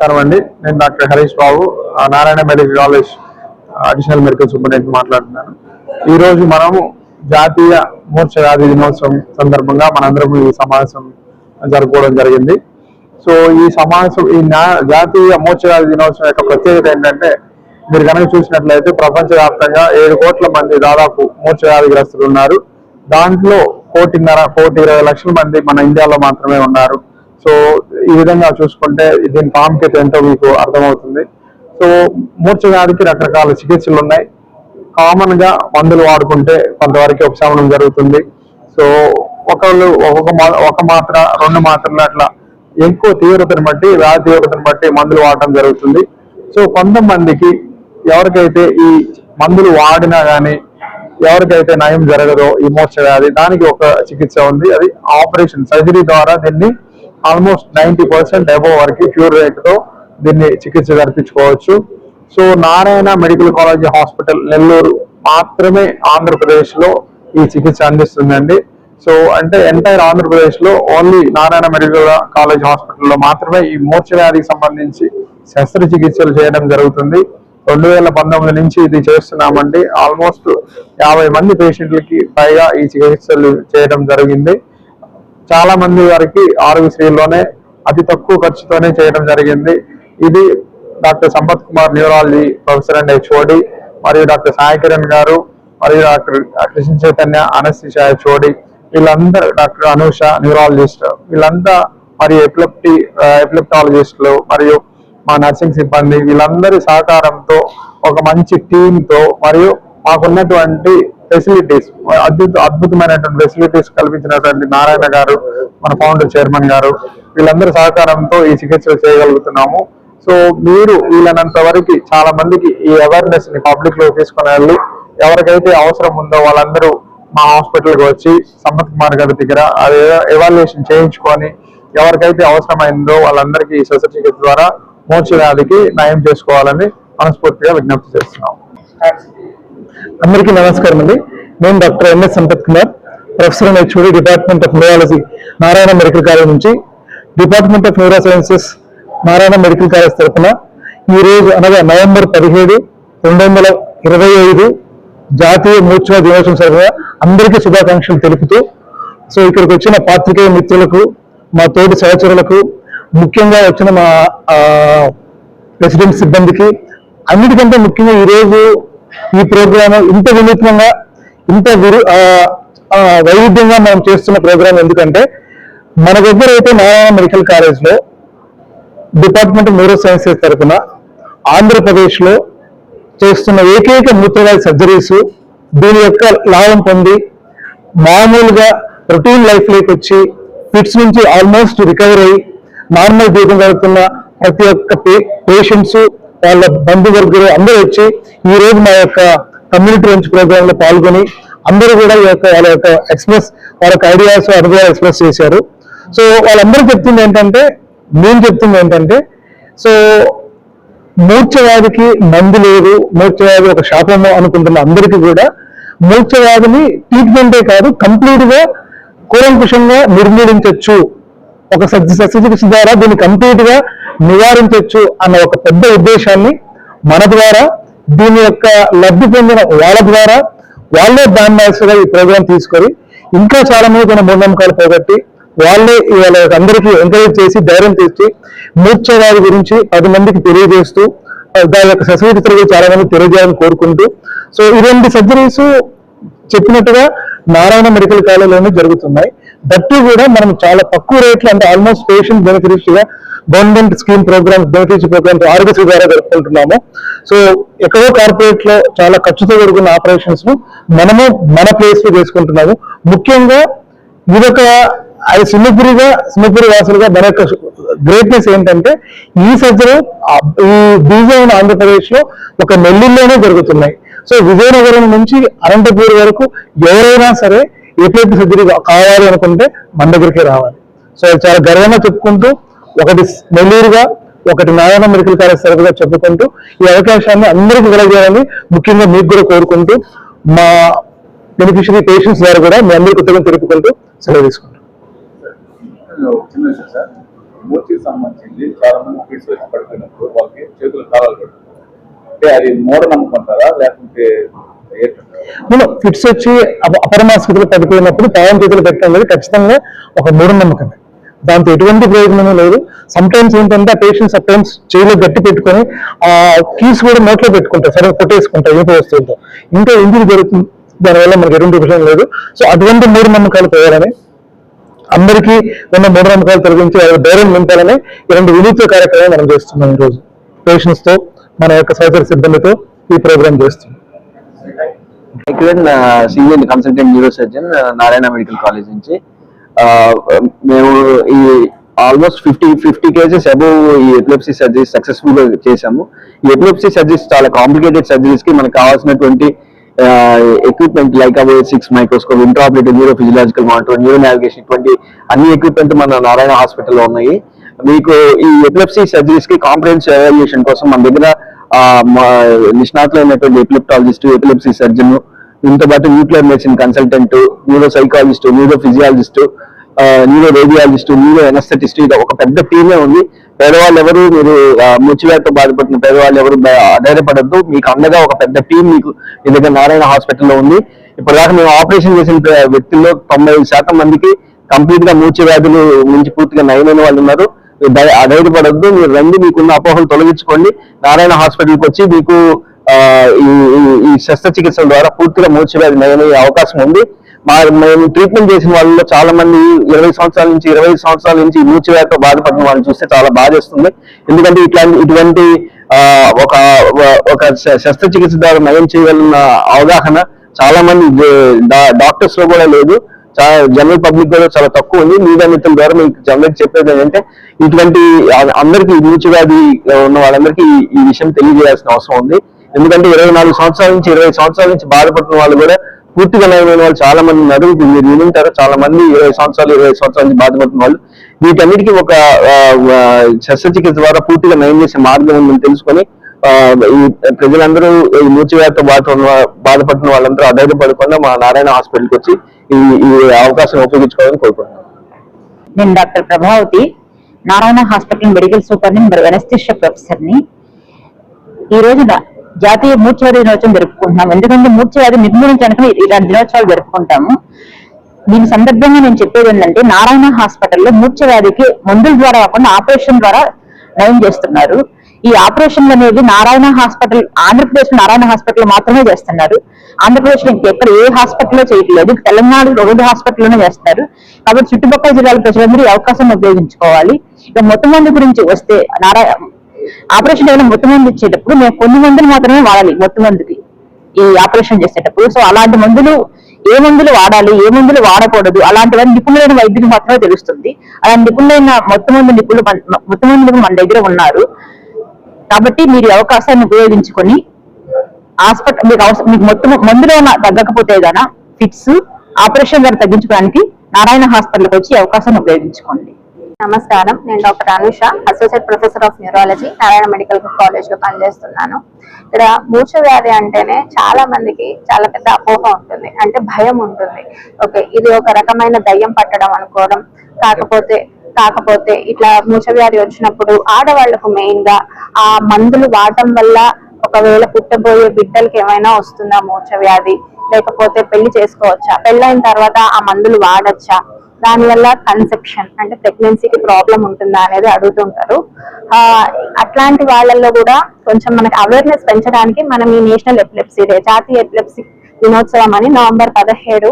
నమస్కారం అండి. నేను డాక్టర్ హరీష్ బాబు ఆ, Narayana medical college additional medical superintendent మాట్లాడుతున్నాను. ఈ రోజు మనము జాతీయ మూర్ఛ వ్యాధి దినోత్సవం సందర్భంగా మనందరం ఈ సమావేశం జరుపుకోవడం జరిగింది. సో ఈ సమావేశం ఈ జాతీయ మూర్ఛ వ్యాధి దినోత్సవం యొక్క ప్రత్యేకత ఏంటంటే మీరు కనుక చూసినట్లయితే ప్రపంచవ్యాప్తంగా ఏడు కోట్ల మంది దాదాపు మూర్ఛ వ్యాధిగ్రస్తులు ఉన్నారు. దాంట్లో కోటిన్నర కోటి ఇరవై లక్షల మంది మన ఇండియాలో మాత్రమే ఉన్నారు. సో ఈ విధంగా చూసుకుంటే దీని ప్రాముఖ్యత ఎంతో మీకు అర్థమవుతుంది. సో మూర్ఛ వ్యాధికి రకరకాల చికిత్సలు ఉన్నాయి. కామన్గా మందులు వాడుకుంటే కొంతవరకు ఉపశమనం జరుగుతుంది. సో ఒకళ్ళు ఒక మా- ఒక మాత్ర రెండు మాత్రలు అట్లా ఎక్కువ తీవ్రతను బట్టి వ్యాధి తీవ్రతను బట్టి మందులు వాడటం జరుగుతుంది. సో కొంతమందికి ఎవరికైతే ఈ మందులు వాడినా గానీ ఎవరికైతే నయం జరగదో ఈ మోర్చ వ్యాధి దానికి ఒక చికిత్స ఉంది. అది ఆపరేషన్ సర్జరీ ద్వారా దీన్ని ఆల్మోస్ట్ నైంటీ పర్సెంట్ అబోవ్ వరకు క్యూర్ రేట్తో దీన్ని చికిత్స జరిపించుకోవచ్చు. So Narayana medical college hospital Nellore మాత్రమే ఆంధ్రప్రదేశ్లో ఈ చికిత్స అందిస్తుందండి. సో అంటే ఎంటైర్ ఆంధ్రప్రదేశ్లో ఓన్లీ నారాయణ మెడికల్ కాలేజ్ హాస్పిటల్లో మాత్రమే ఈ మూర్ఛ వ్యాధికి సంబంధించి శస్త్రచికిత్సలు చేయడం జరుగుతుంది. రెండు వేల పంతొమ్మిది నుంచి ఇది చేస్తున్నామండి. ఆల్మోస్ట్ యాభై మంది పేషెంట్లకి పైగా ఈ చికిత్సలు చేయడం జరిగింది. చాలా మంది వారికి ఆరోగ్యశ్రీలోనే అతి తక్కువ ఖర్చుతోనే చేయడం జరిగింది. ఇది doctor Sampath Kumar neurology professor and HOD మరియు డాక్టర్ సాయి కిరణ్ గారు మరియు doctor Krishna Chaitanya anaesthesia HOD వీళ్ళందరూ డాక్టర్ అనూష న్యూరాలజిస్ట్. వీళ్ళంతా మరియు ఎపిలెప్టీ ఎపిలెప్టాలజిస్టులు మరియు మా నర్సింగ్ సిబ్బంది వీళ్ళందరి సహకారంతో ఒక మంచి టీంతో మరియు మాకున్నటువంటి ఫెసిలిటీస్ అద్భుత అద్భుతమైనటువంటి ఫెసిలిటీస్ కల్పించినటువంటి నారాయణ గారు మన ఫౌండర్ చైర్మన్ గారు వీళ్ళందరి సహకారంతో ఈ చికిత్సలు చేయగలుగుతున్నాము. సో మీరు వీళ్ళనంత వరకు చాలా మందికి ఈ అవేర్నెస్ని పబ్లిక్లో తీసుకుని వెళ్ళి ఎవరికైతే అవసరం ఉందో వాళ్ళందరూ మా హాస్పిటల్కి వచ్చి సంపత్ కుమార్ గారి దగ్గర అది ఎవాల్యుయేషన్ చేయించుకొని ఎవరికైతే అవసరమైందో వాళ్ళందరికీ ఈ శస్త్రచికిత్స ద్వారా మోర్చ వ్యాధికి నయం చేసుకోవాలని మనస్ఫూర్తిగా విజ్ఞప్తి చేస్తున్నాం అందరికీ నమస్కారం అండి. నేను doctor MS Sampath Kumar professor and HOD department of neurology Narayana medical college నుంచి. Department of neuro sciences Narayana medical college తరఫున ఈ రోజు అనగా నవంబర్ పదిహేడు రెండు వందల ఇరవై ఐదు జాతీయ మూర్ఛ దినోత్సవం సరఫరా అందరికీ శుభాకాంక్షలు తెలుపుతూ సో ఇక్కడికి వచ్చిన పాత్రికేయ మిత్రులకు మా తోటి సహచరులకు ముఖ్యంగా వచ్చిన మా ప్రెసిడెంట్ సిబ్బందికి అన్నిటికంటే ముఖ్యంగా ఈరోజు ఈ ప్రోగ్రామ్ ఇంత వినూత్నంగా ఇంత వైవిధ్యంగా మనం చేస్తున్న ప్రోగ్రామ్ ఎందుకంటే మన దగ్గర అయితే నారాయణ మెడికల్ కాలేజ్లో డిపార్ట్మెంట్ ఆఫ్ న్యూరో సైన్సెస్ తరఫున ఆంధ్రప్రదేశ్లో చేస్తున్న ఏకైక మూత్రవ్యాధి సర్జరీస్ దీని యొక్క లాభం పొంది మామూలుగా రొటీన్ లైఫ్లోకి వచ్చి ఫిట్స్ నుంచి ఆల్మోస్ట్ రికవర్ అయ్యి నార్మల్ జీవితం గడుపుతున్న ప్రతి ఒక్క పేషెంట్స్ వాళ్ళ బంధువర్గులు అందరూ వచ్చి ఈ రోజు మా యొక్క కమ్యూనిటీ రంచ్ ప్రోగ్రామ్లో పాల్గొని అందరూ కూడా ఈ యొక్క వాళ్ళ యొక్క ఎక్స్ప్రెస్ వాళ్ళ యొక్క ఐడియాస్ అనుభవాలు ఎక్స్ప్రెస్ చేశారు. సో వాళ్ళందరూ చెప్తుంది ఏంటంటే నేను చెప్తుంది ఏంటంటే సో మూర్ఛవ్యాధికి మందు లేదు మూర్ఛవ్యాధి ఒక శాపము అనుకుంటున్న అందరికీ కూడా మూర్ఛవ్యాధిని ట్రీట్మెంటే కాదు కంప్లీట్గా కూలంకుషంగా నిర్మూలించవచ్చు ఒక సత్య శస్త్రచికిత్స ద్వారా దీన్ని కంప్లీట్గా నివారించవచ్చు అన్న ఒక పెద్ద ఉద్దేశాన్ని మన ద్వారా దీని యొక్క లబ్ధి పొందిన వాళ్ళ ద్వారా వాళ్ళే బ్రాండ్ ఈ ప్రోగ్రామ్ తీసుకొని ఇంకా చాలా మంది తన మూఢనమ్మకాలు పోగొట్టి వాళ్ళే వాళ్ళ అందరికీ ఎంకరేజ్ చేసి ధైర్యం తెచ్చి మూర్ఛవాది గురించి పది మందికి తెలియజేస్తూ దాని యొక్క శస్త్రచికిత్సల చాలా మంది తెలియజేయాలని కోరుకుంటూ సో ఇటువంటి సర్జరీస్ చెప్పినట్టుగా నారాయణ మెడికల్ కాలేజీలోనే జరుగుతున్నాయి. దట్టు కూడా మనం చాలా తక్కువ రేట్లు అంటే almost patient బెనిఫిషియల్గా government scheme programmes beneficial programmes Aarogyasri ద్వారా జరుపుకుంటున్నాము. సో ఎక్కడో కార్పొరేట్లో చాలా ఖర్చుతో కూడుకున్న ఆపరేషన్స్ను మనము మన ప్లేస్లో చేసుకుంటున్నాము. ముఖ్యంగా ఇదొక అది సింహపురిగా సింహపురి వాసులుగా మన యొక్క గ్రేట్నెస్ ఏంటంటే ఈ సర్జరీ ఈ బీజం ఆంధ్రప్రదేశ్లో ఒక నెల్లూరులోనే జరుగుతున్నాయి. సో విజయనగరం నుంచి అనంతపూర్ వరకు ఎవరైనా సరే ఎటువంటి సర్జరీ కావాలి అనుకుంటే మన దగ్గరికే రావాలి. సో అది చాలా గర్వంగా చెప్పుకుంటూ ఒకటి నెల్లూరుగా ఒకటి నారాయణ మెడికల్ కాలేజ్ తరఫుగా చెప్పుకుంటూ ఈ అవకాశాన్ని అందరికీ కలగజేయాలని ముఖ్యంగా మీకు కూడా కోరుకుంటూ మా బెనిఫిషరీ పేషెంట్స్ ద్వారా కూడా మీ అందరికీ కృతజ్ఞత తెలుపుకుంటూ సెలవు తీసుకుంటాం. మూర్తికి సంబంధించి చాలా మంది ఫిట్స్ పడిపోయినప్పుడు వాళ్ళకి చేతులు కాలాలు పడుతుంది అంటే అది మూఢనమ్మకం అంటారా లేకుంటే ఫిట్స్ వచ్చి అప- పడిపోయినప్పుడు పాయం చేతులు పెట్టడం అనేది ఖచ్చితంగా ఒక మూఢనమ్మకమే. దాంతో ఎటువంటి ప్రయోజనం లేదు. సమ్ టైమ్స్ ఏంటంటే ఆ పేషెంట్స్ సమ్ టైమ్స్ చేయిలో గట్టి పెట్టుకొని ఆ కీస్ కూడా నోట్లో పెట్టుకుంటారు. సరే కొట్టేసుకుంటారు ఇంకో వస్తువులతో. ఇంకా ఇంటికి జరుగుతుంది? దానివల్ల మనకి ఎటువంటి విషయం లేదు. సో అటువంటి మూఢనమ్మకాలు పోయాలని అందరికీ ఉన్న మూఢనమ్మకాలు తొలగించి వాళ్ళ ధైర్యం నింపాలని ఇలాంటి వినూత్న కార్యక్రమం మనం చేస్తున్నాం ఈరోజు. పేషెంట్స్తో మన యొక్క సహచర సిబ్బందితో ఈ ప్రోగ్రామ్ చేస్తున్నాం. Kiran senior consultant neuro surgeon Narayana medical college నుంచి. మేము ఈ almost fifty fifty cases above ఈ ఎపిలెప్సీ సర్జరీస్ సక్సెస్ఫుల్గా చేశాము. ఈ ఎపిలెప్సీ సర్జరీస్ చాలా కాంప్లికేటెడ్ సర్జరీస్కి మనకు కావాల్సినటువంటి ఎక్విప్మెంట్ లైక్ అవే six microscope intraoperative neuro physiological monitor neuro navigation ఇటువంటి అన్ని ఎక్విప్మెంట్ మన నారాయణ హాస్పిటల్లో ఉన్నాయి. మీకు ఈ ఎపిలెప్సీ సర్జరీస్కి కాంప్రహెన్సివ్ ఎవాల్యుయేషన్ కోసం మన దగ్గర నిష్ణాతులైనటువంటి ఎపిలెప్టాలజిస్ట్ ఎపిలెప్సీ సర్జన్ దీంతో పాటు nuclear medicine consultant neuro psychologist neuro physiologist neuro radiologist neuro anaesthetist ఇది ఒక పెద్ద టీమే ఉంది. పేదవాళ్ళు ఎవరు మీరు ముచ్చివేతతో బాధపడుతున్న పేదవాళ్ళు ఎవరు ధైర్యపడద్దు మీకు అండగా ఒక పెద్ద టీం మీకు మీ దగ్గర నారాయణ హాస్పిటల్లో ఉంది. ఇప్పటిదాకా మేము ఆపరేషన్ చేసిన వ్యక్తుల్లో తొంభై ఐదు శాతం మందికి కంప్లీట్గా మూర్ఛ వ్యాధులు నుంచి పూర్తిగా నయమైన వాళ్ళు ఉన్నారు. మీరు మీరు రండి మీకున్న అపోహలు తొలగించుకోండి. నారాయణ హాస్పిటల్కి వచ్చి మీకు ఈ శస్త్రచికిత్సల ద్వారా పూర్తిగా మూర్ఛ వ్యాధి నయమయ్యే అవకాశం ఉంది. మా మేము ట్రీట్మెంట్ చేసిన వాళ్ళలో చాలా మంది ఇరవై సంవత్సరాల నుంచి ఇరవై ఐదు సంవత్సరాల నుంచి ఈ వ్యాధితో బాధపడిన వాళ్ళని చూస్తే చాలా బాధేస్తుంది. ఎందుకంటే ఇట్లాంటి ఇటువంటి ఒక ఒక శ- శస్త్రచికిత్స ద్వారా నయం చేయగలిగిన అవగాహన చాలా మంది డాక్టర్స్లో కూడా లేదు. చాలా జనరల్ పబ్లిక్ కూడా చాలా తక్కువ ఉంది. మీడియా మిత్రుల ద్వారా మీకు జనరల్ చెప్పేది ఏంటంటే ఇటువంటి అందరికీ మూర్ఛ వ్యాధి ఉన్న వాళ్ళందరికీ ఈ విషయం తెలియజేయాల్సిన అవసరం ఉంది. ఎందుకంటే ఇరవై నాలుగు సంవత్సరాల నుంచి ఇరవై సంవత్సరాల నుంచి బాధపడుతున్న వాళ్ళు కూడా పూర్తిగా నయమైన వాళ్ళు చాలా మంది ఉన్నారు మీరు వినుంటారు చాలా మంది ఇరవై సంవత్సరాలు ఇరవై సంవత్సరాల నుంచి బాధపడుతున్న వాళ్ళు. వీటన్నిటికీ ఒక శస్త్రచికిత్స ద్వారా పూర్తిగా నయం చేసే మార్గం ఉందని తెలుసుకొని ఈ ప్రజలందరూ ఈ మూర్చివేత బాధపడుతున్న బాధపడిన వాళ్ళందరూ అధైర్యపడకుండా మా నారాయణ హాస్పిటల్కి వచ్చి ఈ ఈ అవకాశం ఉపయోగించుకోవాలని కోరుకుంటున్నాను నేను doctor Prabhavati Narayana hospital medical సూపర్ని మరియు ఎనస్థిషియా ప్రొఫెసర్ని. ఈ రోజున జాతీయ మూర్ఛవ్యాధి దినోత్సవం జరుపుకుంటున్నాం. ఎందుకంటే మూర్ఛవ్యాధి నిర్మూలించడానికి ఇలాంటి దినోత్సవాలు జరుపుకుంటాము. దీని సందర్భంగా నేను చెప్పేది ఏంటంటే నారాయణ హాస్పిటల్లో మూర్ఛవ్యాధికి మందుల ద్వారా కాకుండా ఆపరేషన్ ద్వారా నయం చేస్తున్నారు. ఈ ఆపరేషన్ అనేది నారాయణ హాస్పిటల్ ఆంధ్రప్రదేశ్ నారాయణ హాస్పిటల్ మాత్రమే చేస్తున్నారు. ఆంధ్రప్రదేశ్లో ఏ హాస్పిటల్లో చేయట్లేదు. తెలంగాణలో రెండు హాస్పిటల్లోనే చేస్తారు కాబట్టి చుట్టుపక్కల జిల్లాల ప్రజలందరూ ఈ అవకాశం ఉపయోగించుకోవాలి. ఇక మొత్తం మంది గురించి వస్తే నారాయణ ఆపరేషన్ అయిన మొత్తం మంది ఇచ్చేటప్పుడు మేము కొన్ని మందులు మాత్రమే వాడాలి మొత్తం మందికి. ఈ ఆపరేషన్ చేసేటప్పుడు. సో అలాంటి మందులు ఏ మందులు వాడాలి ఏ మందులు వాడకూడదు అలాంటివన్నీ నిపుణులైన వైద్యులు మాత్రమే తెలుస్తుంది. అలాంటి నిపుణులైన మొత్తం మంది నిపుణులు మొత్తం మందులు మన దగ్గర ఉన్నారు. కాబట్టి మీరు ఈ అవకాశాన్ని ఉపయోగించుకొని హాస్పిటల్ మీకు అవసరం మీకు మొత్తం మందులో తగ్గకపోతే ఏదైనా ఫిట్స్ ఆపరేషన్ ద్వారా తగ్గించుకోవడానికి నారాయణ హాస్పిటల్కి వచ్చి అవకాశాన్ని ఉపయోగించుకోండి. నమస్కారం. నేను doctor Anusha associate professor of neurology Narayana medical కాలేజ్లో పనిచేస్తున్నాను. ఇక్కడ మూర్ఛ వ్యాధి అంటేనే చాలా మందికి చాలా పెద్ద అపోహ ఉంటుంది అంటే భయం ఉంటుంది. ఓకే ఇది ఒక రకమైన దయ్యం పట్టడం అనుకోవడం కాకపోతే కాకపోతే ఇట్లా మూర్ఛ వ్యాధి వచ్చినప్పుడు ఆడవాళ్ళకు మెయిన్గా ఆ మందులు వాడటం వల్ల ఒకవేళ పుట్టబోయే బిడ్డలకి ఏమైనా వస్తుందా మూర్ఛ వ్యాధి? లేకపోతే పెళ్ళి చేసుకోవచ్చా? పెళ్ళైన తర్వాత ఆ మందులు వాడచ్చా? దానివల్ల కన్సెప్షన్ అంటే ప్రెగ్నెన్సీకి ప్రాబ్లం ఉంటుందా అనేది అడుగుతుంటారు అట్లాంటి వాళ్ళల్లో కూడా కొంచెం మనకి అవేర్నెస్ పెంచడానికి మనం ఈ నేషనల్ ఎపిలెప్సీ డే జాతీయ ఎపిలెప్సీ దినోత్సవం అని నవంబర్ పదిహేడు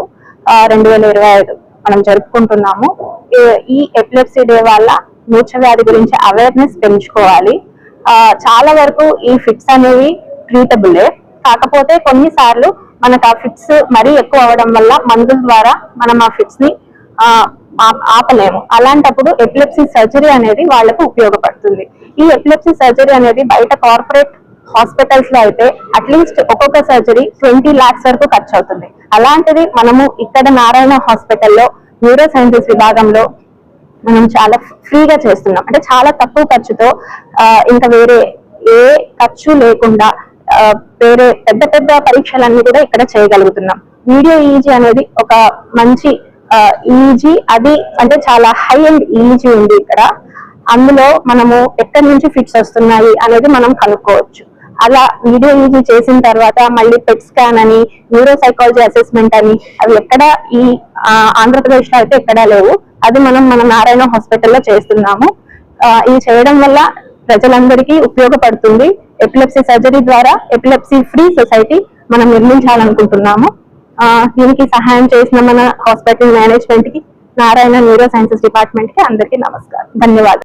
రెండు వేల ఇరవై ఐదు మనం జరుపుకుంటున్నాము. ఈ- ఎపిలెప్సీ డే వల్ల మూర్ఛ వ్యాధి గురించి అవేర్నెస్ పెంచుకోవాలి. చాలా వరకు ఈ ఫిట్స్ అనేవి ట్రీటబులే కాకపోతే కొన్నిసార్లు మనకు ఆ ఫిట్స్ మరీ ఎక్కువ అవడం వల్ల మందుల ద్వారా మనం ఆ ఫిట్స్ని ఆపలేము. అలాంటప్పుడు ఎపిలెప్సీ సర్జరీ అనేది వాళ్ళకు ఉపయోగపడుతుంది. ఈ ఎపిలెప్సీ సర్జరీ అనేది బయట కార్పొరేట్ హాస్పిటల్స్లో అయితే అట్లీస్ట్ ఒక్కొక్క సర్జరీ ట్వంటీ లాక్స్ వరకు ఖర్చు అవుతుంది అలాంటిది మనము ఇక్కడ నారాయణ హాస్పిటల్లో న్యూరో సైన్సెస్ విభాగంలో మనం చాలా ఫ్రీగా చేస్తున్నాం. అంటే చాలా తక్కువ ఖర్చుతో ఇంకా వేరే ఏ ఖర్చు లేకుండా వేరే పెద్ద పెద్ద పరీక్షలన్నీ కూడా ఇక్కడ చేయగలుగుతున్నాం. వీడియో ఈజీ అనేది ఒక మంచి ఈజీ అది అంటే చాలా హై అండ్ ఈజీ ఉంది ఇక్కడ. అందులో మనము ఎక్కడి నుంచి ఫిట్స్ వస్తున్నాయి అనేది మనం కనుక్కోవచ్చు. అలా వీడియో ఈజీ చేసిన తర్వాత మళ్ళీ పెట్ స్కాన్ అని న్యూరో సైకాలజీ అసెస్మెంట్ అని అవి ఎక్కడ ఈ ఆంధ్రప్రదేశ్లో అయితే ఎక్కడా లేవు. అది మనం మన నారాయణ హాస్పిటల్లో చేస్తున్నాము. ఇది చేయడం వల్ల ప్రజలందరికీ ఉపయోగపడుతుంది. ఎపిలెప్సీ సర్జరీ ద్వారా ఎపిలెప్సీ ఫ్రీ సొసైటీ మనం నిర్మించాలనుకుంటున్నాము. దీనికి సహాయం చేసిన మన హాస్పిటల్ మేనేజ్మెంట్కి నారాయణ న్యూరో సైన్సెస్ డిపార్ట్మెంట్కి అందరికీ నమస్కారం. ధన్యవాదాలు.